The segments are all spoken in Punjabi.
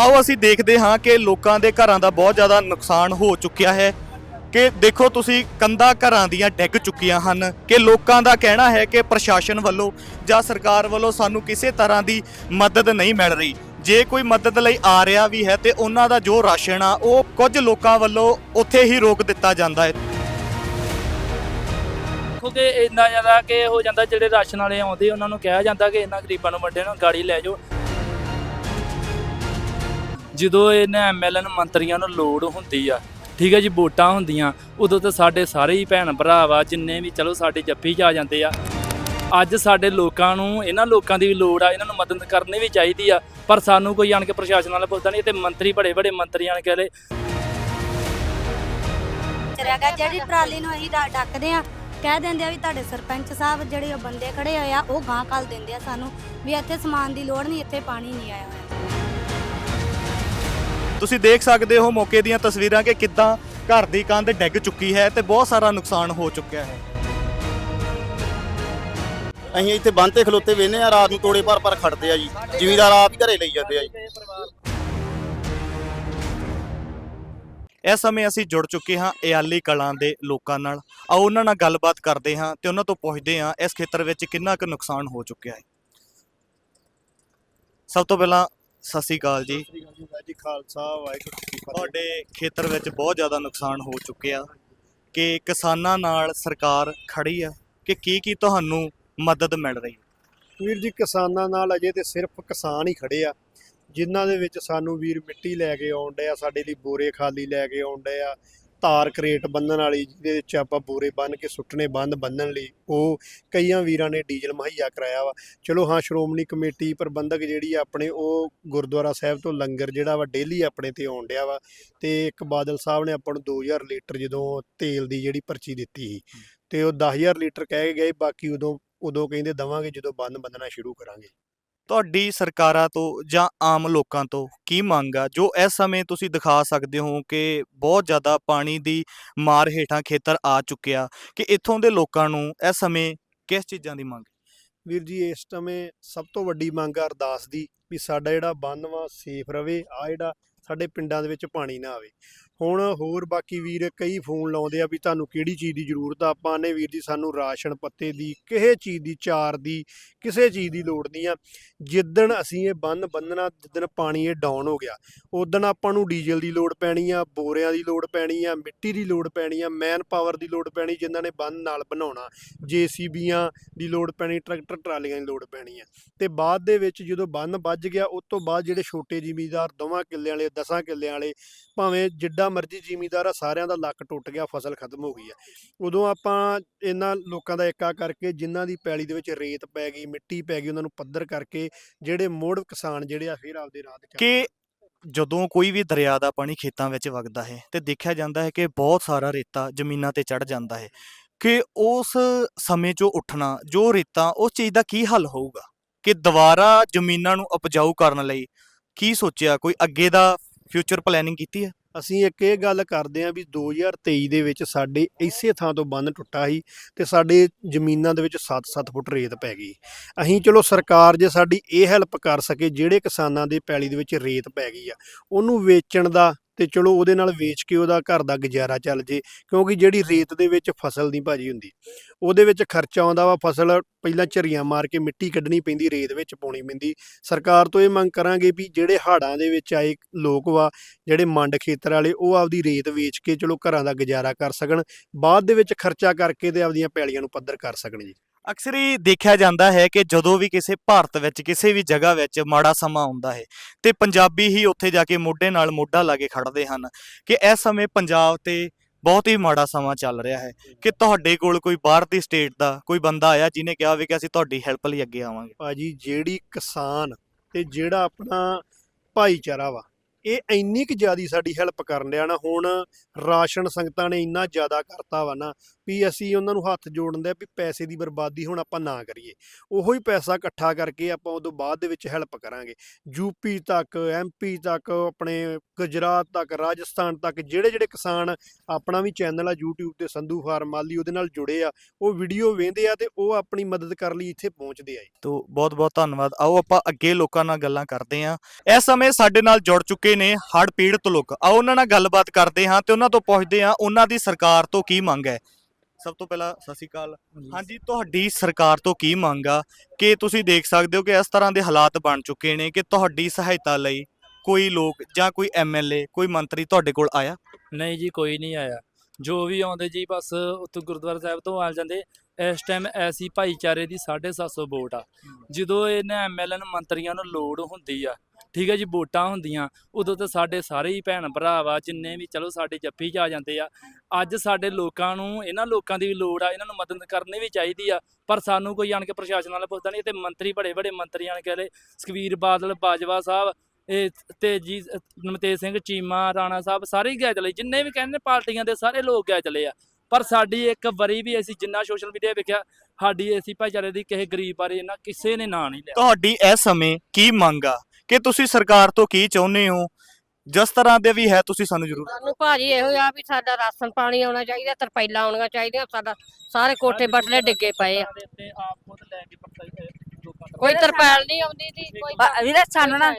ਆਓ ਅਸੀਂ ਦੇਖਦੇ ਹਾਂ ਕਿ ਲੋਕਾਂ ਦੇ ਘਰਾਂ ਦਾ ਬਹੁਤ ਜ਼ਿਆਦਾ ਨੁਕਸਾਨ ਹੋ ਚੁੱਕਿਆ ਹੈ ਕਿ ਦੇਖੋ ਤੁਸੀਂ ਕੰਧਾਂ ਘਰਾਂ ਦੀਆਂ ਡਿੱਗ ਚੁੱਕੀਆਂ ਹਨ ਕਿ ਲੋਕਾਂ ਦਾ ਕਹਿਣਾ ਹੈ ਕਿ ਪ੍ਰਸ਼ਾਸਨ ਵੱਲੋਂ ਜਾਂ ਸਰਕਾਰ ਵੱਲੋਂ ਸਾਨੂੰ ਕਿਸੇ ਤਰ੍ਹਾਂ ਦੀ ਮਦਦ ਨਹੀਂ ਮਿਲ ਰਹੀ। ਜੇ ਕੋਈ ਮਦਦ ਲਈ ਆ ਰਿਹਾ ਵੀ ਹੈ ਤੇ ਉਹਨਾਂ ਦਾ ਜੋ ਰਾਸ਼ਨ ਆ, ਉਹ ਕੁਝ ਲੋਕਾਂ ਵੱਲੋਂ ਉੱਥੇ ਹੀ ਰੋਕ ਦਿੱਤਾ ਜਾਂਦਾ ਹੈ। ਦੇਖੋ ਕਿ ਇੰਨਾ ਜ਼ਿਆਦਾ ਕਿ ਹੋ ਜਾਂਦਾ ਜਿਹੜੇ ਰਾਸ਼ਨ ਵਾਲੇ ਆਉਂਦੇ, ਉਹਨਾਂ ਨੂੰ ਕਿਹਾ ਜਾਂਦਾ ਕਿ ਇਹਨਾਂ ਗਰੀਬਾਂ ਨੂੰ ਵੰਡੇ ਨੂੰ ਗਾੜੀ ਲੈ ਜਾਓ। ਜਦੋਂ ਇਹਨਾਂ ਐਮਐਲਏ ਨੂੰ ਮੰਤਰੀਆਂ ਨੂੰ ਲੋੜ ਹੁੰਦੀ ਆ, ਠੀਕ ਹੈ ਜੀ, ਵੋਟਾਂ ਹੁੰਦੀਆਂ, ਉਦੋਂ ਤਾਂ ਸਾਡੇ ਸਾਰੇ ਹੀ ਭੈਣ ਭਰਾ ਵਾ, ਜਿੰਨੇ ਵੀ ਚਲੋ ਸਾਡੇ ਜੱਫੀ 'ਚ ਆ ਜਾਂਦੇ ਆ। ਅੱਜ ਸਾਡੇ ਲੋਕਾਂ ਨੂੰ, ਇਹਨਾਂ ਲੋਕਾਂ ਦੀ ਵੀ ਲੋੜ ਆ, ਇਹਨਾਂ ਨੂੰ ਮਦਦ ਕਰਨੀ ਵੀ ਚਾਹੀਦੀ ਆ, ਪਰ ਸਾਨੂੰ ਕੋਈ ਆਣ ਕੇ ਪ੍ਰਸ਼ਾਸਨ ਵਾਲਾ ਪੁੱਛਦਾ ਨਹੀਂ ਤੇ ਮੰਤਰੀ ਬੜੇ ਬੜੇ ਮੰਤਰੀ ਆਣ ਕੇ ਹਲੇ ਚਰਿਆਗਾ ਜਿਹੜੀ ਟਰਾਲੀ ਨੂੰ ਅਸੀਂ ਡੱਕਦੇ ਆ, ਕਹਿ ਦਿੰਦੇ ਆ ਵੀ ਤੁਹਾਡੇ ਸਰਪੰਚ ਸਾਹਿਬ ਜਿਹੜੇ ਉਹ ਬੰਦੇ ਖੜੇ ਹੋਏ ਆ, ਉਹ ਗਾਂ ਕੱਲ ਦਿੰਦੇ ਆ ਸਾਨੂੰ, ਵੀ ਇੱਥੇ ਸਮਾਨ ਦੀ ਲੋੜ ਨਹੀਂ, ਇੱਥੇ ਪਾਣੀ ਨਹੀਂ ਆਇਆ ਹੋਇਆ। ਤੁਸੀਂ ਦੇਖ ਸਕਦੇ ਹੋ ਮੌਕੇ ਦੀਆਂ ਤਸਵੀਰਾਂ ਕਿ ਕਿੱਦਾਂ ਘਰ ਦੀ ਕੰਧ ਡਿੱਗ ਚੁੱਕੀ ਹੈ ਤੇ ਬਹੁਤ ਸਾਰਾ ਨੁਕਸਾਨ ਹੋ ਚੁੱਕਿਆ ਹੈ। ਅਸੀਂ ਇੱਥੇ ਬੰਨ ਤੇ ਖਲੋਤੇ ਵੇਨੇ ਆ ਰਾਤ ਨੂੰ ਤੋੜੇ ਭਰ ਭਰ ਖੜਦੇ ਆ ਜੀ। ਜ਼ਿਮੀਦਾਰ ਆਪ ਹੀ ਘਰੇ ਲਈ ਜਾਂਦੇ ਆ ਜੀ। ਇਸ ਸਮੇਂ ਅਸੀਂ ਜੁੜ ਚੁੱਕੇ ਹਾਂ ਇਆਲੀ ਕਲਾਂ ਦੇ ਲੋਕਾਂ ਨਾਲ। ਆਓ ਉਹਨਾਂ ਨਾਲ ਗੱਲਬਾਤ ਕਰਦੇ ਹਾਂ ਤੇ ਉਹਨਾਂ ਤੋਂ ਪੁੱਛਦੇ ਹਾਂ ਇਸ ਖੇਤਰ ਵਿੱਚ ਕਿੰਨਾ ਕੁ ਨੁਕਸਾਨ ਹੋ ਚੁੱਕਿਆ ਹੈ। ਸਭ ਤੋਂ ਪਹਿਲਾਂ ਸਤਿ ਸ੍ਰੀ ਅਕਾਲ ਜੀ। ਜੀ ਖਾਲਸਾ ਵਾਹਿਗੁਰੂ ਜੀ ਤੁਹਾਡੇ ਖੇਤਰ ਵਿੱਚ ਬਹੁਤ ਜ਼ਿਆਦਾ ਨੁਕਸਾਨ ਹੋ ਚੁੱਕਿਆ ਕਿ ਕਿਸਾਨਾਂ ਨਾਲ ਸਰਕਾਰ ਖੜੀ ਆ ਕਿ ਕੀ ਕੀ ਤੁਹਾਨੂੰ ਮਦਦ ਮਿਲ ਰਹੀ ਹੈ? ਵੀਰ ਜੀ ਕਿਸਾਨਾਂ ਨਾਲ ਅਜੇ ਤੇ ਸਿਰਫ ਕਿਸਾਨ ਹੀ ਖੜੇ ਆ ਜਿਨ੍ਹਾਂ ਦੇ ਵਿੱਚ ਸਾਨੂੰ ਵੀਰ ਮਿੱਟੀ ਲੈ ਕੇ ਆਉਣ ਡਏ ਆ ਸਾਡੇ ਲਈ ਬੋਰੇ ਖਾਲੀ ਲੈ ਕੇ ਆਉਣ ਡਏ ਆ ਧਾਰ ਕਰੇਟ ਬੰਨਣ ਵਾਲੀ ਜਿਹਦੇ ਵਿੱਚ ਆਪਾਂ ਬੋਰੇ ਬੰਨ ਕੇ ਸੁੱਟਣੇ ਬੰਦ ਬੰਨਣ ਲਈ ਉਹ ਕਈਆਂ ਵੀਰਾਂ ਨੇ ਡੀਜ਼ਲ ਮੁਹੱਈਆ ਕਰਾਇਆ ਵਾ। ਚਲੋ ਹਾਂ ਸ਼੍ਰੋਮਣੀ ਕਮੇਟੀ ਪ੍ਰਬੰਧਕ ਜਿਹੜੀ ਆਪਣੇ ਉਹ ਗੁਰਦੁਆਰਾ ਸਾਹਿਬ ਤੋਂ ਲੰਗਰ ਜਿਹੜਾ ਵਾ ਡੇਲੀ ਆਪਣੇ ਤੇ ਆਉਣ ਡਿਆ ਵਾ ਤੇ ਇੱਕ ਬਾਦਲ ਸਾਹਿਬ ਨੇ ਆਪਾਂ ਨੂੰ 2000 ਲੀਟਰ ਜਦੋਂ ਤੇਲ ਦੀ ਜਿਹੜੀ ਪਰਚੀ ਦਿੱਤੀ ਸੀ ਤੇ ਉਹ 10000 ਲੀਟਰ ਕਹਿ ਗਏ ਬਾਕੀ ਉਦੋਂ ਉਦੋਂ ਕਹਿੰਦੇ ਦਵਾਂਗੇ ਜਦੋਂ ਬੰਨ ਬੰਨਣਾ ਸ਼ੁਰੂ ਕਰਾਂਗੇ। ਤੁਹਾਡੀ ਸਰਕਾਰਾਂ ਤੋਂ ਜਾਂ ਆਮ ਲੋਕਾਂ ਤੋਂ ਕੀ ਮੰਗ ਆ? ਜੋ ਇਸ ਸਮੇਂ ਤੁਸੀਂ ਦਿਖਾ ਸਕਦੇ ਹੋ ਕਿ ਬਹੁਤ ਜ਼ਿਆਦਾ ਪਾਣੀ ਦੀ ਮਾਰ ਹੇਠਾਂ ਖੇਤਰ ਆ ਚੁੱਕਿਆ। ਕਿ ਇੱਥੋਂ ਦੇ ਲੋਕਾਂ ਨੂੰ ਇਸ ਸਮੇਂ ਕਿਸ ਚੀਜ਼ਾਂ ਦੀ ਮੰਗ? ਵੀਰ ਜੀ, ਇਸ ਸਮੇਂ ਸਭ ਤੋਂ ਵੱਡੀ ਮੰਗ ਆ ਅਰਦਾਸ ਦੀ ਵੀ ਸਾਡਾ ਜਿਹੜਾ ਬੰਨ ਵਾ ਸੇਫ ਰਵੇ ਆ ਜਿਹੜਾ ਸਾਡੇ ਪਿੰਡਾਂ ਦੇ ਵਿੱਚ ਪਾਣੀ ਨਾ ਆਵੇ। ਹੁਣ ਹੋਰ ਬਾਕੀ ਵੀਰ ਕਈ ਫੋਨ ਲਾਉਂਦੇ ਆ ਵੀ ਤੁਹਾਨੂੰ ਕਿਹੜੀ ਚੀਜ਼ ਦੀ ਜ਼ਰੂਰਤ ਆ? ਆਪਾਂ ਨੇ ਵੀਰ ਜੀ ਸਾਨੂੰ ਰਾਸ਼ਨ ਪੱਤੇ ਦੀ ਕਿਸੇ ਚੀਜ਼ ਦੀ, ਚਾਰ ਦੀ, ਕਿਸੇ ਚੀਜ਼ ਦੀ ਲੋੜ ਨਹੀਂ ਆ। ਜਿੱਦਣ ਅਸੀਂ ਇਹ ਬੰਨ ਬੰਨਣਾ, ਜਿੱਦਣ ਪਾਣੀ ਇਹ ਡਾਊਨ ਹੋ ਗਿਆ ਉਦੋਂ ਆਪਾਂ ਨੂੰ ਡੀਜ਼ਲ ਦੀ ਲੋੜ ਪੈਣੀ ਆ, ਬੋਰਿਆਂ ਦੀ ਲੋੜ ਪੈਣੀ ਆ, ਮਿੱਟੀ ਦੀ ਲੋੜ ਪੈਣੀ ਆ ਮੈਨ ਪਾਵਰ ਦੀ ਲੋੜ ਪੈਣੀ, ਜਿਨ੍ਹਾਂ ਨੇ ਬੰਨ ਨਾਲ ਬਣਾਉਣਾ, ਜੀਸੀਬੀਆਂ ਦੀ ਲੋੜ ਪੈਣੀ, ਟਰੈਕਟਰ ਟਰਾਲੀਆਂ ਦੀ ਲੋੜ ਪੈਣੀ ਆ। ਤੇ ਬਾਅਦ ਦੇ ਵਿੱਚ ਜਦੋਂ ਬੰਨ ਵੱਜ ਗਿਆ, ਉਸ ਤੋਂ ਬਾਅਦ ਜਿਹੜੇ ਛੋਟੇ ਜ਼ਿਮੀਂਦਾਰ ਦੋਵਾਂ ਕਿੱਲਿਆਂ ਵਾਲੇ, ਦਸਾਂ ਕਿੱਲਿਆਂ ਵਾਲੇ, ਭਾਵੇਂ ਜਿੱਡਾ ਮਰਜ਼ੀ ਜ਼ਿਮੀਂਦਾਰ ਆ ਸਾਰਿਆਂ ਦਾ ਲੱਕ ਟੁੱਟ ਗਿਆ ਫਸਲ ਖਤਮ ਹੋ ਗਈ ਆ। ਉਦੋਂ ਆਪਾਂ ਇਹਨਾਂ ਲੋਕਾਂ ਦਾ ਏਕਾ ਕਰਕੇ ਜਿਨ੍ਹਾਂ ਦੀ ਪੈਲੀ ਦੇ ਵਿੱਚ ਰੇਤ ਪੈ ਗਈ ਮਿੱਟੀ ਪੈ ਗਈ ਉਹਨਾਂ ਨੂੰ ਪੱਧਰ ਕਰਕੇ ਜਿਹੜੇ ਮੋੜ ਕਿਸਾਨ ਜਿਹੜੇ ਆ ਫਿਰ ਆਪਦੇ ਰਾਹ ਤੇ ਕਿ ਜਦੋਂ ਕੋਈ ਵੀ ਦਰਿਆ ਦਾ ਪਾਣੀ ਖੇਤਾਂ ਵਿੱਚ ਵਗਦਾ ਹੈ ਤੇ ਦੇਖਿਆ ਜਾਂਦਾ ਹੈ ਕਿ ਬਹੁਤ ਸਾਰਾ ਰੇਤਾ ਜ਼ਮੀਨਾਂ ਤੇ ਚੜ ਜਾਂਦਾ ਹੈ ਕਿ ਉਸ ਸਮੇਂ 'ਚੋਂ ਉੱਠਣਾ ਜੋ ਰੇਤਾ ਉਸ ਚੀਜ਼ ਦਾ ਕੀ ਹੱਲ ਹੋਊਗਾ? ਕਿ ਦੁਬਾਰਾ ਜ਼ਮੀਨਾਂ ਨੂੰ ਉਪਜਾਊ ਕਰਨ ਲਈ ਕੀ ਸੋਚਿਆ? ਕੋਈ ਅੱਗੇ ਦਾ ਫਿਊਚਰ ਪਲੈਨਿੰਗ ਕੀਤੀ ਹੈ? ਅਸੀਂ ਇੱਕ ਇਹ ਗੱਲ ਕਰਦੇ ਆਂ ਵੀ 2023 ਦੇ ਵਿੱਚ ਸਾਡੇ ਇਸੇ ਥਾਂ ਤੋਂ ਬੰਨ ਟੁੱਟਾ ਸੀ ਤੇ ਸਾਡੇ ਜ਼ਮੀਨਾਂ ਦੇ ਵਿੱਚ 7-7 ਫੁੱਟ ਰੇਤ ਪੈ ਗਈ। ਅਸੀਂ ਚਲੋ ਸਰਕਾਰ ਜੇ ਸਾਡੀ ਇਹ ਹੈਲਪ ਕਰ ਸਕੇ, ਜਿਹੜੇ ਕਿਸਾਨਾਂ ਦੇ ਪੈਲੀ ਦੇ ਵਿੱਚ ਰੇਤ ਪੈ ਗਈ ਆ, ਉਹਨੂੰ ਵੇਚਣ ਦਾ ਤੇ ਚਲੋ ਉਹਦੇ ਨਾਲ ਵੇਚ ਕੇ ਉਹਦਾ ਘਰ ਦਾ ਗੁਜ਼ਾਰਾ ਚੱਲ ਜੇ, ਕਿਉਂਕਿ ਜਿਹੜੀ ਰੇਤ ਦੇ ਵਿੱਚ ਫਸਲ ਦੀ ਭਾਜੀ ਹੁੰਦੀ, ਉਹਦੇ ਵਿੱਚ ਖਰਚਾ ਆਉਂਦਾ ਵਾ, ਫਸਲ ਪਹਿਲਾਂ ਝਰੀਆਂ ਮਾਰ ਕੇ ਮਿੱਟੀ ਕੱਢਣੀ ਪੈਂਦੀ, ਰੇਤ ਵਿੱਚ ਪਾਉਣੀ ਪੈਂਦੀ। ਸਰਕਾਰ ਤੋਂ ਇਹ ਮੰਗ ਕਰਾਂਗੇ ਵੀ ਜਿਹੜੇ ਹਾੜਾਂ ਦੇ ਵਿੱਚ ਆਏ ਲੋਕ ਵਾ, ਜਿਹੜੇ ਮੰਡ ਖੇਤਰ ਵਾਲੇ, ਉਹ ਆਪਦੀ ਰੇਤ ਵੇਚ ਕੇ ਚਲੋ ਘਰਾਂ ਦਾ ਗੁਜ਼ਾਰਾ ਕਰ ਸਕਣ, ਬਾਅਦ ਦੇ ਵਿੱਚ ਖਰਚਾ ਕਰਕੇ ਤੇ ਆਪਦੀਆਂ ਪੈਲੀਆਂ ਨੂੰ ਪੱਧਰ ਕਰ ਸਕਣ ਜੀ। ਅਕਸਰ ਹੀ ਦੇਖਿਆ ਜਾਂਦਾ ਹੈ ਕਿ ਜਦੋਂ ਵੀ ਕਿਸੇ ਭਾਰਤ ਵਿੱਚ ਕਿਸੇ ਵੀ ਜਗ੍ਹਾ ਵਿੱਚ ਮਾੜਾ ਸਮਾਂ ਆਉਂਦਾ ਹੈ ਤੇ ਪੰਜਾਬੀ ਹੀ ਉੱਥੇ ਜਾ ਕੇ ਮੋਢੇ ਨਾਲ ਮੋਢਾ ਲਾ ਕੇ ਖੜਦੇ ਹਨ ਕਿ ਇਸ ਸਮੇਂ ਪੰਜਾਬ ਤੇ ਬਹੁਤ ਹੀ ਮਾੜਾ ਸਮਾਂ ਚੱਲ ਰਿਹਾ ਹੈ ਕਿ ਤੁਹਾਡੇ ਕੋਲ ਕੋਈ ਬਾਹਰ ਦੀ ਸਟੇਟ ਦਾ ਕੋਈ ਬੰਦਾ ਆਇਆ ਜਿਹਨੇ ਕਿਹਾ ਵੀ ਕਿ ਅਸੀਂ ਤੁਹਾਡੀ ਹੈਲਪ ਲਈ ਅੱਗੇ ਆਵਾਂਗੇ? ਭਾਜੀ ਜਿਹੜੀ ਕਿਸਾਨ ਤੇ ਜਿਹੜਾ ਆਪਣਾ ਭਾਈਚਾਰਾ ਵਾ ਇਹ ਇੰਨੀ ਕੁ ਜ਼ਿਆਦੀ ਸਾਡੀ ਹੈਲਪ ਕਰਨ ਡਿਆ ਨਾ ਹੁਣ ਰਾਸ਼ਨ ਸੰਗਤਾਂ ਨੇ ਇੰਨਾ ਜ਼ਿਆਦਾ ਕਰਤਾ ਵਾ ਨਾ ਵੀ ਅਸੀਂ ਉਹਨਾਂ ਨੂੰ ਹੱਥ ਜੋੜਨ ਦੇ ਵੀ ਪੈਸੇ ਦੀ ਬਰਬਾਦੀ ਹੁਣ ਆਪਾਂ ਨਾ ਕਰੀਏ। ਉਹੋ ਹੀ ਪੈਸਾ ਇਕੱਠਾ ਕਰਕੇ ਆਪਾਂ ਉਦੋਂ ਬਾਅਦ ਦੇ ਵਿੱਚ ਹੈਲਪ ਕਰਾਂਗੇ। ਯੂਪੀ ਤੱਕ ਐਮਪੀ ਤੱਕ, ਆਪਣੇ ਗੁਜਰਾਤ ਤੱਕ, ਰਾਜਸਥਾਨ ਤੱਕ ਜਿਹੜੇ ਜਿਹੜੇ ਕਿਸਾਨ ਆਪਣਾ ਵੀ ਚੈਨਲ ਆ YouTube ਤੇ ਸੰਧੂ ਫਾਰਮ ਵਾਲੀ ਉਹਦੇ ਨਾਲ ਜੁੜੇ ਆ, ਉਹ ਵੀਡੀਓ ਵੇਖਦੇ ਆ ਤੇ ਉਹ ਆਪਣੀ ਮਦਦ ਕਰਨ ਲਈ ਇੱਥੇ ਪਹੁੰਚਦੇ ਆ ਜੀ। ਬਹੁਤ ਬਹੁਤ ਧੰਨਵਾਦ। ਆਓ ਆਪਾਂ ਅੱਗੇ ਲੋਕਾਂ ਨਾਲ ਗੱਲਾਂ ਕਰਦੇ ਹਾਂ। ਇਸ ਸਮੇਂ ਸਾਡੇ ਨਾਲ ਜੁੜ ਚੁੱਕੇ ਨੇ ਹੜ ਪੀੜਤ ਲੋਕ। ਆਓ ਉਹਨਾਂ ਨਾਲ ਗੱਲਬਾਤ ਕਰਦੇ ਹਾਂ ਤੇ ਉਹਨਾਂ ਤੋਂ ਪੁੱਛਦੇ ਹਾਂ ਉਹਨਾਂ ਦੀ ਸਰਕਾਰ ਤੋਂ ਕੀ ਮੰਗ ਹੈ। ਸਭ ਤੋਂ ਪਹਿਲਾਂ ਸਤਿ ਸ਼੍ਰੀ ਅਕਾਲ। ਹਾਂਜੀ। ਤੁਹਾਡੀ ਸਰਕਾਰ ਤੋਂ ਕੀ ਮੰਗ ਆ? ਕਿ ਤੁਸੀਂ ਦੇਖ ਸਕਦੇ ਹੋ ਕਿ ਇਸ ਤਰ੍ਹਾਂ ਦੇ ਹਾਲਾਤ ਬਣ ਚੁੱਕੇ ਨੇ ਕਿ ਤੁਹਾਡੀ ਸਹਾਇਤਾ ਲਈ ਕੋਈ ਲੋਕ ਜਾਂ ਕੋਈ ਐਮਐਲਏ ਕੋਈ ਮੰਤਰੀ ਤੁਹਾਡੇ ਕੋਲ ਆਇਆ? ਨਹੀਂ ਜੀ ਕੋਈ ਨਹੀਂ ਆਇਆ। ਜੋ ਵੀ ਆਉਂਦੇ ਜੀ ਬਸ ਉੱਥੋਂ ਗੁਰਦੁਆਰਾ ਸਾਹਿਬ ਤੋਂ ਆ ਜਾਂਦੇ। ਇਸ ਟਾਈਮ ਐਸੀ ਭਾਈਚਾਰੇ ਦੀ 750 ਵੋਟ ਆ। ਜਦੋਂ ਇਹਨਾਂ ਐਮਐਲਏ ਨੂੰ ਮੰਤਰੀਆਂ ਨੂੰ ਲੋੜ ਹੁੰਦੀ ਆ ਠੀਕ ਹੈ ਜੀ, ਵੋਟਾਂ ਹੁੰਦੀਆਂ, ਉਦੋਂ ਤਾਂ ਸਾਡੇ ਸਾਰੇ ਹੀ ਭੈਣ ਭਰਾ ਵਾ, ਜਿੰਨੇ ਵੀ ਚਲੋ ਸਾਡੇ ਜੱਫੀ 'ਚ ਆ ਜਾਂਦੇ ਆ, ਅੱਜ ਸਾਡੇ ਲੋਕਾਂ ਨੂੰ, ਇਹਨਾਂ ਲੋਕਾਂ ਦੀ ਵੀ ਲੋੜ ਆ, ਇਹਨਾਂ ਨੂੰ ਮਦਦ ਕਰਨੀ ਵੀ ਚਾਹੀਦੀ ਆ, ਪਰ ਸਾਨੂੰ ਕੋਈ ਆਣ ਕੇ ਪ੍ਰਸ਼ਾਸਨ ਵਾਲਾ ਪੁੱਛਦਾ ਨਹੀਂ, ਤੇ ਮੰਤਰੀ ਬੜੇ ਬੜੇ ਮੰਤਰੀ ਆਣ ਕੇ ਹਲੇ ਸੁਖਵੀਰ ਬਾਦਲ, ਬਾਜਵਾ ਸਾਹਿਬ, ਇਹ ਤੇਜ਼ੀ ਨਮਤੇਜ ਸਿੰਘ, ਚੀਮਾ, ਰਾਣਾ ਸਾਹਿਬ, ਸਾਰੇ ਗਏ ਚਲੇ, ਜਿੰਨੇ ਵੀ ਕਹਿੰਦੇ ਪਾਰਟੀਆਂ ਦੇ ਸਾਰੇ ਲੋਕ ਗਏ ਚਲੇ ਆ, ਪਰ ਸਾਡੀ ਇੱਕ ਵਾਰੀ ਵੀ ਅਸੀਂ ਜਿੰਨਾ ਸੋਸ਼ਲ ਮੀਡੀਆ ਵੇਖਿਆ, ਸਾਡੀ ਐਸੀ ਭਾਈਚਾਰੇ ਦੀ ਕਿਸੇ ਗਰੀਬ ਬਾਰੇ ਇਹਨਾਂ ਕਿਸੇ ਨੇ ਨਾਂ ਨਹੀਂ ਲਿਆ। ਤੁਹਾਡੀ ਇਸ ਸਮੇਂ ਕੀ ਮੰਗ ਆ? ਕਿ ਤੁਸੀਂ ਸਰਕਾਰ ਤੋਂ ਕੀ ਚਾਹੁੰਦੇ ਹੋ? ਜਿਸ ਤਰ੍ਹਾਂ ਦੇ ਵੀ ਹੈ ਤੁਸੀਂ ਸਾਨੂੰ ਜ਼ਰੂਰ ਸਾਨੂੰ ਭਾਜੀ ਇਹੋ ਆ ਵੀ ਸਾਡਾ ਰਾਸ਼ਨ ਪਾਣੀ ਆਉਣਾ ਚਾਹੀਦਾ ਤਰਪਾਈਲਾਂ ਆਉਣੀਆਂ ਚਾਹੀਦੀਆਂ ਸਾਡਾ ਸਾਰੇ ਕੋਠੇ ਬੱਟਲੇ ਡਿੱਗੇ ਪਏ ਆ। ਕੋਈ ਤਰਪਾਲ ਨਹੀਂ ਆਉਂਦੀ ਦੀ ਕੋਈ ਵੀਰੇ ਸਾਨੂੰ ਨਾ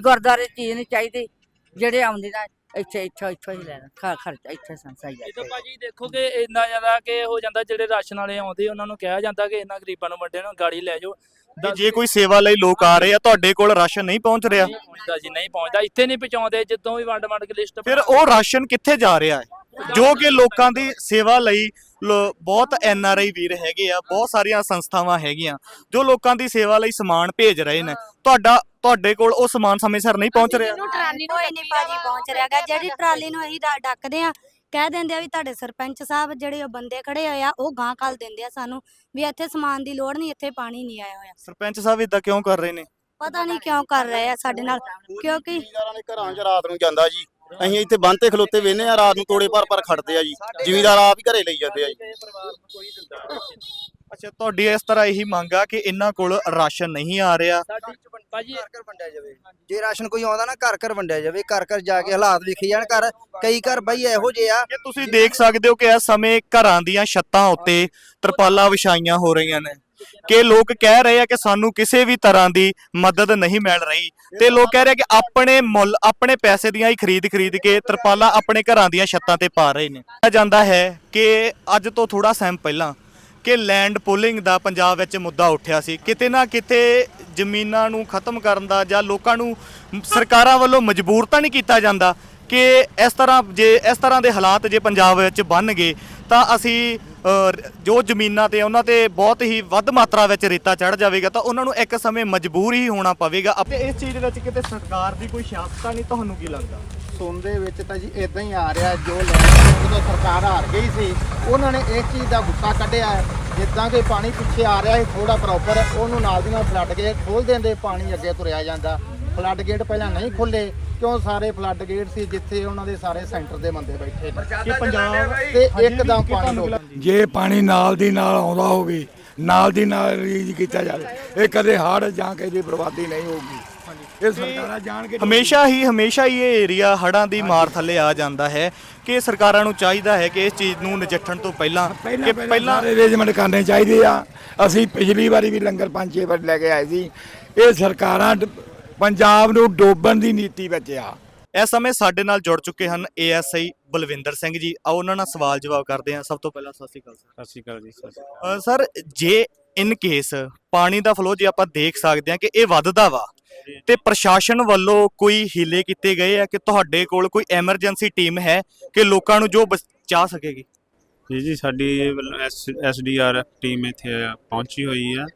ਗੁਰਦੁਆਰੇ ਚੀਜ਼ ਨਹੀਂ ਚਾਹੀਦੀ ਜਿਹੜੇ ਆਉਂਦੇ ਨਾ ਇੱਥੇ ਇੱਥੋਂ ਇੱਥੋਂ ਹੀ ਲੈਣਾ। ਖਾ ਖਰਚਾ ਇੱਥੇ ਸੰਸਾਈ ਇਹ ਤਾਂ ਜਾਂਦੇ ਭਾਜੀ ਦੇਖੋ ਕਿ ਇੰਨਾ ਜ਼ਿਆਦਾ ਕਿ ਹੋ ਜਾਂਦਾ ਜਿਹੜੇ ਰਾਸ਼ਨ ਵਾਲੇ ਆਉਂਦੇ ਉਹਨਾਂ ਨੂੰ ਕਿਹਾ ਜਾਂਦਾ ਕਿ ਇਹਨਾਂ ਗਰੀਬਾਂ ਨੂੰ ਵੱਡੇ ਨੂੰ ਗਾੜੀ ਲੈ ਜਾਓ। ਕਿ ਜੇ ਕੋਈ ਸੇਵਾ ਲਈ ਲੋਕ ਆ ਰਹੇ ਆ ਤੁਹਾਡੇ ਕੋਲ ਰਾਸ਼ਨ ਨਹੀਂ ਪਹੁੰਚ ਰਿਹਾ। ਨਹੀਂ ਪਹੁੰਚਦਾ ਜੀ ਨਹੀਂ ਪਹੁੰਚਦਾ। ਇੱਥੇ ਨਹੀਂ ਪਹੁੰਚਾਉਂਦੇ ਜਦੋਂ ਵੀ ਵੰਡ ਵੰਡ ਕੇ ਲਿਸਟ ਫਿਰ ਉਹ ਰਾਸ਼ਨ ਕਿੱਥੇ ਜਾ ਰਿਹਾ ਹੈ? ਜੋ ਕਿ ਲੋਕਾਂ ਦੀ ਸੇਵਾ ਲਈ ਲੋ- ਬਹੁਤ ਐਨ ਆਰ ਆਈ ਵੀਰ ਹੈਗੇ ਆ ਬਹੁਤ ਸਾਰੀਆਂ ਸੰਸਥਾਵਾਂ ਹੈਗੀਆਂ ਜੋ ਲੋਕਾਂ ਦੀ ਸੇਵਾ ਲਈ ਸਮਾਨ ਭੇਜ ਰਹੇ ਨੇ। ਤੁਹਾਡਾ ਤੁਹਾਡੇ ਕੋਲ ਉਹ ਸਮਾਨ ਸਮੇਂ ਸਿਰ ਨਹੀਂ ਪਹੁੰਚ ਰਿਹਾ। ਟਰਾਲੀ ਨੂੰ ਨਹੀਂ ਭਾਜੀ ਪਹੁੰਚ ਰਿਹਾਗਾ ਜਿਹੜੀ ਟਰਾਲੀ ਨੂੰ ਅਸੀਂ ਡਾ- ਡੱਕਦੇ ਆ ਕਹਿ ਦਿੰਦੇ ਆ ਵੀ ਤੁਹਾਡੇ ਸਰਪੰਚ ਸਾਹਿਬ ਜਿਹੜੇ ਉਹ ਬੰਦੇ ਖੜੇ ਹੋਏ ਆ ਉਹ ਗਾਂ ਕੱਲ ਦਿੰਦੇ ਆ ਸਾਨੂੰ ਵੀ ਇੱਥੇ ਸਮਾਨ ਦੀ ਲੋੜ ਨਹੀਂ ਇੱਥੇ ਪਾਣੀ ਨਹੀਂ ਆਇਆ ਹੋਇਆ। ਸਰਪੰਚ ਸਾਹਿਬ ਇਦਾਂ ਕਿਉਂ ਕਰ ਰਹੇ ਨੇ? ਪਤਾ ਨਹੀਂ ਕਿਉਂ ਕਰ ਰਹੇ ਆ ਸਾਡੇ ਨਾਲ ਕਿਉਂਕਿ ਜ਼ਿਮੀਂਦਾਰਾਂ ਦੇ ਘਰਾਂ 'ਚ ਰਾਤ ਨੂੰ ਜਾਂਦਾ ਜੀ। ਅਸੀਂ ਇੱਥੇ ਬੰਨ ਤੇ ਖਲੋਤੇ ਵੇਨੇ ਆ ਰਾਤ ਨੂੰ ਤੋੜੇ ਭਰ ਭਰ ਖੜਦੇ ਆ ਜੀ। ਜ਼ਿਮੀਂਦਾਰ ਆਪ ਹੀ ਘਰੇ ਲਈ ਜਾਂਦੇ ਆ ਜੀ। ਅੱਛਾ ਤੁਹਾਡੀ ਇਸ ਤਰ੍ਹਾਂ ਇਹੀ ਮੰਗ ਆ ਕਿ ਇਹਨਾਂ ਕੋਲ ਰਾਸ਼ਨ ਨਹੀਂ ਆ ਰਿਹਾ? ਸਾਡੀ ਭਾਜੀ ਘਰ ਘਰ ਵੰਡਿਆ ਜਾਵੇ। ਜੇ ਰਾਸ਼ਨ ਕੋਈ ਆਉਂਦਾ ਨਾ ਘਰ ਘਰ ਵੰਡਿਆ ਜਾਵੇ। ਘਰ ਘਰ ਜਾ ਕੇ ਹਾਲਾਤ ਵੇਖੀ ਜਾਣ ਘਰ ਕਈ ਘਰ ਬਈ ਇਹੋ ਜਿਹੇ ਆ। ਕਿ ਤੁਸੀਂ ਦੇਖ ਸਕਦੇ ਹੋ ਕਿ ਇਸ ਸਮੇਂ ਘਰਾਂ ਦੀਆਂ ਛੱਤਾਂ ਉੱਤੇ ਤਰਪਾਲਾਂ ਵਿਛਾਈਆਂ ਹੋ ਰਹੀਆਂ ਨੇ। ਕਿ ਲੋਕ ਕਹਿ ਰਹੇ ਆ ਕਿ ਸਾਨੂੰ ਕਿਸੇ ਵੀ ਤਰ੍ਹਾਂ ਦੀ ਮਦਦ ਨਹੀਂ ਮਿਲ ਰਹੀ ਤੇ ਲੋਕ ਕਹਿ ਰਹੇ ਆ ਕਿ ਆਪਣੇ ਮੁੱਲ ਆਪਣੇ ਪੈਸੇ ਦੀਆਂ ਹੀ ਖਰੀਦ ਖਰੀਦ ਕੇ ਤਰਪਾਲਾਂ ਆਪਣੇ ਘਰਾਂ ਦੀਆਂ ਛੱਤਾਂ ਤੇ ਪਾ ਰਹੇ ਨੇ। ਕਿਹਾ ਜਾਂਦਾ ਹੈ ਕਿ ਅੱਜ ਤੋਂ ਥੋੜਾ ਸਮਾਂ ਪਹਿਲਾਂ ਕਿ ਲੈਂਡ ਪੋਲਿੰਗ ਦਾ ਪੰਜਾਬ ਵਿੱਚ ਮੁੱਦਾ ਉੱਠਿਆ ਸੀ। ਕਿਤੇ ਨਾ ਕਿਤੇ ਜ਼ਮੀਨਾਂ ਨੂੰ ਖਤਮ ਕਰਨ ਦਾ ਜਾਂ ਲੋਕਾਂ ਨੂੰ ਸਰਕਾਰਾਂ ਵੱਲੋਂ ਮਜਬੂਰ ਤਾਂ ਨਹੀਂ ਕੀਤਾ ਜਾਂਦਾ ਕਿ ਇਸ ਤਰ੍ਹਾਂ ਜੇ ਇਸ ਤਰ੍ਹਾਂ ਦੇ ਹਾਲਾਤ ਜੇ ਪੰਜਾਬ ਵਿੱਚ ਬਣ ਗਏ ਤਾਂ ਅਸੀਂ ਜੋ ਜ਼ਮੀਨਾਂ ਤੇ ਉਹਨਾਂ ਤੇ ਬਹੁਤ ਹੀ ਵੱਧ ਮਾਤਰਾ ਵਿੱਚ ਰੇਤਾ ਚੜ ਜਾਵੇਗਾ ਤਾਂ ਉਹਨਾਂ ਨੂੰ ਇੱਕ ਸਮੇਂ ਮਜਬੂਰ ਹੀ ਹੋਣਾ ਪਵੇਗਾ। ਅਤੇ ਇਸ ਚੀਜ਼ ਵਿੱਚ ਕਿਤੇ ਸਰਕਾਰ ਦੀ ਕੋਈ ਸਿਆਸਤ ਨਹੀਂ ਤੁਹਾਨੂੰ ਕੀ ਲੱਗਦਾ? ਸੁਣ ਦੇ ਵਿੱਚ ਤਾਂ ਜੀ ਇਦਾਂ ਹੀ ਆ ਰਿਹਾ ਜੋ ਲੈਣ ਜਦੋਂ ਸਰਕਾਰ ਹਾਰ ਗਈ ਸੀ ਉਹਨਾਂ ਨੇ ਇਸ ਚੀਜ਼ ਦਾ ਗੁੱਸਾ ਕੱਢਿਆ। ਜਿੱਦਾਂ ਕਿ ਪਾਣੀ ਪਿੱਛੇ ਆ ਰਿਹਾ ਸੀ ਥੋੜਾ ਪ੍ਰੋਪਰ ਉਹਨੂੰ ਨਾਲ ਦੀ ਨਾਲ ਫਲੱਡ ਗੇਟ ਖੋਲ ਦਿੰਦੇ ਪਾਣੀ ਅੱਗੇ ਤੁਰਿਆ ਜਾਂਦਾ। ਫਲੱਡ ਗੇਟ ਪਹਿਲਾਂ ਨਹੀਂ ਖੁੱਲੇ ਕਿਉਂ ਸਾਰੇ ਫਲੱਡ ਗੇਟ ਸੀ ਜਿੱਥੇ ਉਹਨਾਂ ਦੇ ਸਾਰੇ ਸੈਂਟਰ ਦੇ ਬੰਦੇ ਬੈਠੇ ਨੇ। ਕਿ ਪੰਜਾਬ ਤੇ ਇੱਕਦਮ ਪਾਣੀ ਰੁਕ ਜੇ ਪਾਣੀ ਨਾਲ ਦੀ ਨਾਲ ਆਉਂਦਾ ਹੋਵੇ ਨਾਲ ਦੀ ਨਾਲ ਰਿਲੀਜ਼ ਕੀਤਾ ਜਾਵੇ ਇਹ ਕਦੇ ਹੜ੍ਹ ਜਾਂ ਕਿਸੇ ਦੀ ਬਰਬਾਦੀ ਨਹੀਂ ਹੋਊਗੀ। ਇਹ ਸਰਕਾਰਾਂ ਜਾਣ ਕੇ ਹਮੇਸ਼ਾ ਹੀ ਹਮੇਸ਼ਾ ਹੀ ਇਹ ਏਰੀਆ ਹੜਾਂ ਦੀ ਮਾਰ ਥੱਲੇ ਆ ਜਾਂਦਾ ਹੈ ਕਿ ਸਰਕਾਰਾਂ ਨੂੰ ਚਾਹੀਦਾ ਹੈ ਕਿ ਇਸ ਚੀਜ਼ ਨੂੰ ਨਜਿੱਠਣ ਤੋਂ ਪਹਿਲਾਂ ਕਿ ਪਹਿਲਾਂ ਅਰੇਂਜਮੈਂਟ ਕਰਨੇ ਚਾਹੀਦੇ ਆ। ਅਸੀਂ ਪਿਛਲੀ ਵਾਰੀ ਵੀ ਲੰਗਰ ਪੰਜ ਛੇ ਵਾਰ ਲੈ ਕੇ ਆਏ ਸੀ। ਇਹ ਸਰਕਾਰਾਂ ਪੰਜਾਬ ਨੂੰ ਡੋਬਣ ਦੀ ਨੀਤੀ ਵਿੱਚ ਆ। ਇਸ ਸਮੇਂ ਸਾਡੇ ਨਾਲ ਜੁੜ ਚੁੱਕੇ ਹਨ ਏਐਸਆਈ ਬਲਵਿੰਦਰ ਸਿੰਘ ਜੀ। ਆਓ ਉਹਨਾਂ ਨਾਲ ਸਵਾਲ ਜਵਾਬ ਕਰਦੇ ਹਾਂ। ਸਭ ਤੋਂ ਪਹਿਲਾਂ ਸਤਿ ਸ਼੍ਰੀ ਅਕਾਲ ਸਰ। ਸਤਿ ਸ਼੍ਰੀ ਅਕਾਲ ਜੀ ਸਤਿ ਸ਼੍ਰੀ ਅ, ਸਰ ਜੇ ਇਨ ਕੇਸ ਪਾਣੀ ਦਾ ਫਲੋ ਜੇ ਆਪਾਂ ਦੇਖ ਸਕਦੇ ਹਾਂ ਕਿ ਇਹ ਵੱਧਦਾ ਵਾ ਤੇ ਪ੍ਰਸ਼ਾਸਨ ਵੱਲੋਂ ਕੋਈ ਹੀਲੇ ਕੀਤੇ ਗਏ ਆ ਕਿ ਤੁਹਾਡੇ ਕੋਲ ਕੋਈ ਐਮਰਜੈਂਸੀ ਟੀਮ ਹੈ ਕਿ ਲੋਕਾਂ ਨੂੰ ਜੋ ਬਚਾ ਸਕੇਗੀ? ਜੀ ਜੀ ਸਾਡੀ ਐਸਡੀਆਰ ਟੀਮ ਇੱਥੇ ਪਹੁੰਚੀ ਹੋਈ ਆ।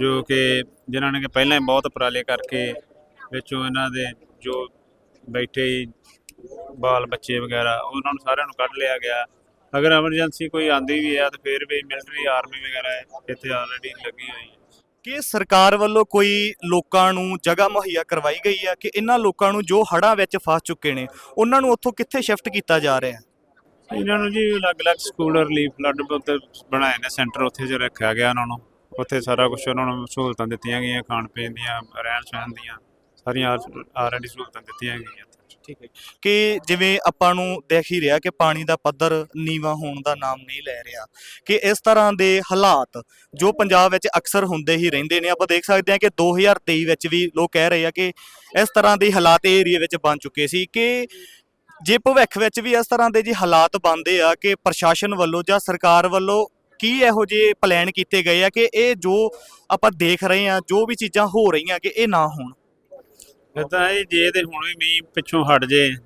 ਜੋ ਕਿ ਜਿਨ੍ਹਾਂ ਨੇ ਕਿ ਪਹਿਲਾਂ ਹੀ ਬਹੁਤ ਉਪਰਾਲੇ ਕਰਕੇ ਵਿੱਚੋਂ ਇਹਨਾਂ ਦੇ ਜੋ ਬੈਠੇ ਬਾਲ ਬੱਚੇ ਵਗੈਰਾ ਉਹਨਾਂ ਨੂੰ ਸਾਰਿਆਂ ਨੂੰ ਕੱਢ ਲਿਆ ਗਿਆ। ਅਗਰ ਐਮਰਜੈਂਸੀ ਕੋਈ ਆਂਦੀ ਵੀ ਆ ਤਾਂ ਫਿਰ ਵੀ ਮਿਲਟਰੀ ਆਰਮੀ ਵਗੈਰਾ ਇੱਥੇ ਆਲਰੇਡੀ ਲੱਗੀ ਹੋਈ ਹੈ। ਕਿ ਸਰਕਾਰ ਵੱਲੋਂ ਕੋਈ ਲੋਕਾਂ ਨੂੰ ਜਗ੍ਹਾ ਮੁਹੱਈਆ ਕਰਵਾਈ ਗਈ ਆ ਕਿ ਇਹਨਾਂ ਲੋਕਾਂ ਨੂੰ ਜੋ ਹੜ੍ਹਾਂ ਵਿੱਚ ਫਸ ਚੁੱਕੇ ਨੇ ਉਹਨਾਂ ਨੂੰ ਉੱਥੋਂ ਕਿੱਥੇ ਸ਼ਿਫਟ ਕੀਤਾ ਜਾ ਰਿਹਾ? ਹੈ ਇਹਨਾਂ ਨੂੰ ਜੀ ਅਲੱਗ-ਅਲੱਗ ਸਕੂਲ ਰਿਲੀਫ ਫਲੱਡ ਬਣਾਏ ਨੇ ਸੈਂਟਰ ਉੱਥੇ ਜੋ ਰੱਖਿਆ ਗਿਆ ਉਹਨਾਂ ਨੂੰ। ਉੱਥੇ ਸਾਰਾ ਕੁਝ ਉਹਨਾਂ ਨੂੰ ਸਹੂਲਤਾਂ ਦਿੱਤੀਆਂ ਗਈਆਂ, ਖਾਣ ਪੀਣ ਦੀਆਂ, ਰਹਿਣ ਸਹਿਣ ਦੀਆਂ, ਸਾਰੀਆਂ ਆਲਰੇਡੀ ਸਹੂਲਤਾਂ ਦਿੱਤੀਆਂ ਗਈਆਂ ਠੀਕ ਹੈ ਕਿ ਜਿਵੇਂ ਆਪਾਂ ਨੂੰ ਦੇਖ ਹੀ ਰਿਹਾ ਕਿ ਪਾਣੀ ਦਾ ਪੱਧਰ ਨੀਵਾ ਹੋਣ ਦਾ ਨਾਮ ਨਹੀਂ ਲੈ ਰਿਹਾ, ਕਿ ਇਸ ਤਰ੍ਹਾਂ ਦੇ ਹਾਲਾਤ ਜੋ ਪੰਜਾਬ ਵਿੱਚ ਅਕਸਰ ਹੁੰਦੇ ਹੀ ਰਹਿੰਦੇ ਨੇ, ਆਪਾਂ ਦੇਖ ਸਕਦੇ ਹਾਂ ਕਿ 2023 ਵਿੱਚ ਵੀ ਲੋਕ ਕਹਿ ਰਹੇ ਆ ਕਿ ਇਸ ਤਰ੍ਹਾਂ ਦੇ ਹਾਲਾਤ ਇਹ ਏਰੀਆ ਵਿੱਚ ਬਣ ਚੁੱਕੇ ਸੀ ਕਿ ਜੇ ਭਵਿੱਖ ਵਿੱਚ ਵੀ ਇਸ ਤਰ੍ਹਾਂ ਦੇ ਜੀ ਹਾਲਾਤ ਬਣਦੇ ਆ ਕਿ ਪ੍ਰਸ਼ਾਸਨ ਵੱਲੋਂ ਜਾਂ ਸਰਕਾਰ ਵੱਲੋਂ ਕੀ ਇਹੋ ਜਿਹੇ ਪਲਾਨ ਕੀਤੇ ਗਏ ਆ ਕਿ ਇਹ ਜੋ ਆਪਾਂ ਦੇਖ ਰਹੇ ਆ, ਜੋ ਵੀ ਚੀਜ਼ਾਂ ਹੋ ਰਹੀਆਂ ਕਿ ਇਹ ਨਾ ਹੋਣ? ਤਾਂ ਇਹ ਜੇ ਤੇ ਹੁਣ ਵੀ ਮੀਂਹ ਪਿੱਛੋਂ ਹਟ ਜੇ,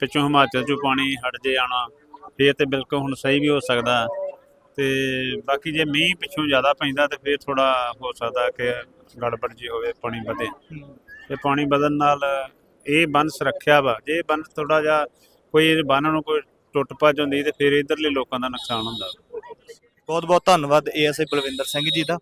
ਪਿੱਛੋਂ ਹਿਮਾਚਲ ਚੋਂ ਪਾਣੀ ਹਟ ਜੇ ਆਣਾ ਫੇਰ ਤੇ ਬਿਲਕੁਲ ਹੁਣ ਸਹੀ ਵੀ ਹੋ ਸਕਦਾ। ਤੇ ਬਾਕੀ ਜੇ ਮੀਂਹ ਪਿੱਛੋਂ ਜ਼ਿਆਦਾ ਪੈਂਦਾ ਤੇ ਫੇਰ ਥੋੜਾ ਹੋ ਸਕਦਾ ਕਿ ਗੜਬੜ ਜੀ ਹੋਵੇ, ਪਾਣੀ ਵਧੇ। ਤੇ ਪਾਣੀ ਵਧਣ ਨਾਲ ਇਹ ਬੰਨ ਸੁਰੱਖਿਆ ਵਾ। ਜੇ ਬੰਨ ਥੋੜਾ ਜਿਹਾ ਕੋਈ ਬੰਨ ਨੂੰ ਕੋਈ ਟੁੱਟ ਭੱਜ ਹੁੰਦੀ ਤੇ ਫਿਰ ਇਧਰਲੇ ਲੋਕਾਂ ਦਾ ਨੁਕਸਾਨ ਹੁੰਦਾ। ਬਹੁਤ ਬਹੁਤ ਧੰਨਵਾਦ ਏਐਸਏ ਬਲਵਿੰਦਰ ਸਿੰਘ ਜੀ ਦਾ।